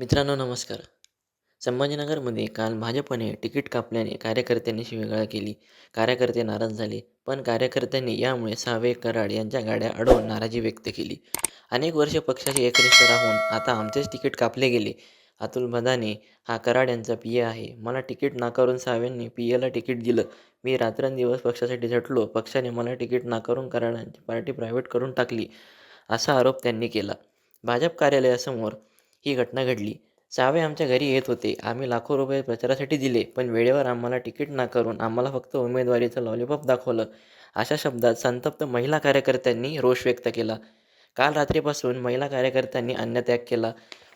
मित्रांनो नमस्कार. संभाजीनगरमध्ये काल भाजपने तिकीट कापल्याने कार्यकर्त्यांनी शिवेगाळा केली. कार्यकर्ते नाराज झाले पण कार्यकर्त्यांनी यामुळे सावे कराड यांच्या गाड्या अडवून नाराजी व्यक्त केली. अनेक वर्ष पक्षाशी एकनिष्ठ राहून आता आमचेच तिकीट कापले गेले. अतुल भदाने हा कराड यांचा पी ए आहे. मला तिकीट नाकारून सावेंनी पी एला तिकीट दिलं. मी रात्रंदिवस पक्षासाठी झटलो. पक्षाने मला तिकीट नाकारून कराडांची पार्टी प्रायव्हेट करून टाकली असा आरोप त्यांनी केला. भाजप कार्यालयासमोर ही घटना घडली. सावे आमच्या घरी येत होते. आम्ही लाखो रुपये प्रचारासाठी दिले पण वेळेवर आम्हाला तिकीट नाकारून आम्हाला फक्त उमेदवारीचं लॉलीपॉप दाखवलं. अशा शब्दात संतप्त महिला कार्यकर्त्यांनी रोष व्यक्त केला. काल रात्रीपासून महिला कार्यकर्त्यांनी अन्नत्याग केला.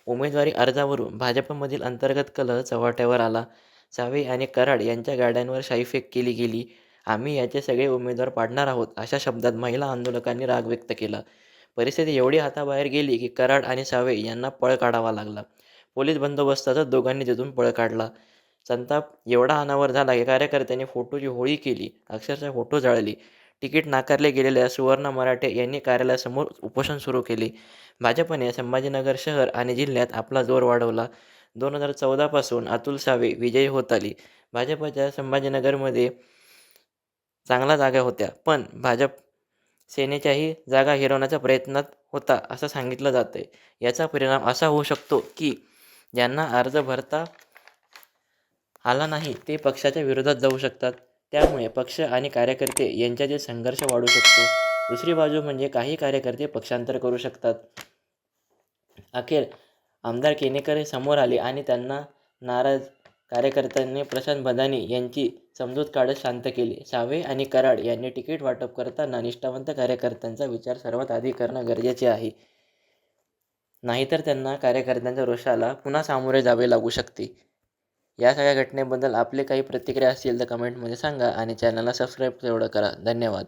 उमेदवारी अर्जावरून भाजपमधील अंतर्गत कलह चव्हाट्यावर आला. सावे आणि कराड यांच्या गाड्यांवर शाईफेक केली गेली. आम्ही याचे सगळे उमेदवार पाडणार आहोत अशा शब्दात महिला आंदोलकांनी राग व्यक्त केला. परिस्थिती एवढी हाताबाहेर गेली की कराड आणि सावे यांना पळ काढावा लागला. पोलीस बंदोबस्तातच दोघांनी तिथून पळ काढला. संताप एवढा अनावर झाला की कार्यकर्त्यांनी फोटोची होळी केली. अक्षरशः फोटो जाळली. तिकीट नाकारले गेलेल्या सुवर्ण मराठे यांनी कार्यालयासमोर उपोषण सुरू केले. भाजपने संभाजीनगर शहर आणि जिल्ह्यात आपला जोर वाढवला. दोन हजार चौदापासून अतुल सावे विजयी होत आली. भाजपच्या संभाजीनगरमध्ये चांगल्या जागा होत्या. पण भाजप सेनेच्याही जागा हिरवण्याच्या प्रयत्नात होता असं सांगितलं जातं आहे याचा परिणाम असा होऊ शकतो की ज्यांना अर्ज भरता आला नाही ते पक्षाच्या विरोधात जाऊ शकतात. त्यामुळे पक्ष आणि कार्यकर्ते यांच्यातील संघर्ष वाढू शकतो. दुसरी बाजू म्हणजे काही कार्यकर्ते पक्षांतर करू शकतात. अखेर आमदार केनेकर हे समोर आले आणि त्यांना नाराज कार्यकर्त्यांनी प्रशांत बदानी यांची समजूत काढत शांत केली. सावे आणि कराड यांनी तिकीट वाटप करताना निष्ठावंत कार्यकर्त्यांचा विचार सर्वात आधी करणं गरजेचे आहे. नाहीतर त्यांना कार्यकर्त्यांच्या रोषाला पुन्हा सामोरे जावे लागू शकते. या सगळ्या घटनेबद्दल आपले काही प्रतिक्रिया असतील तर कमेंटमध्ये सांगा आणि चॅनलला सबस्क्राईब तेवढं करा. धन्यवाद.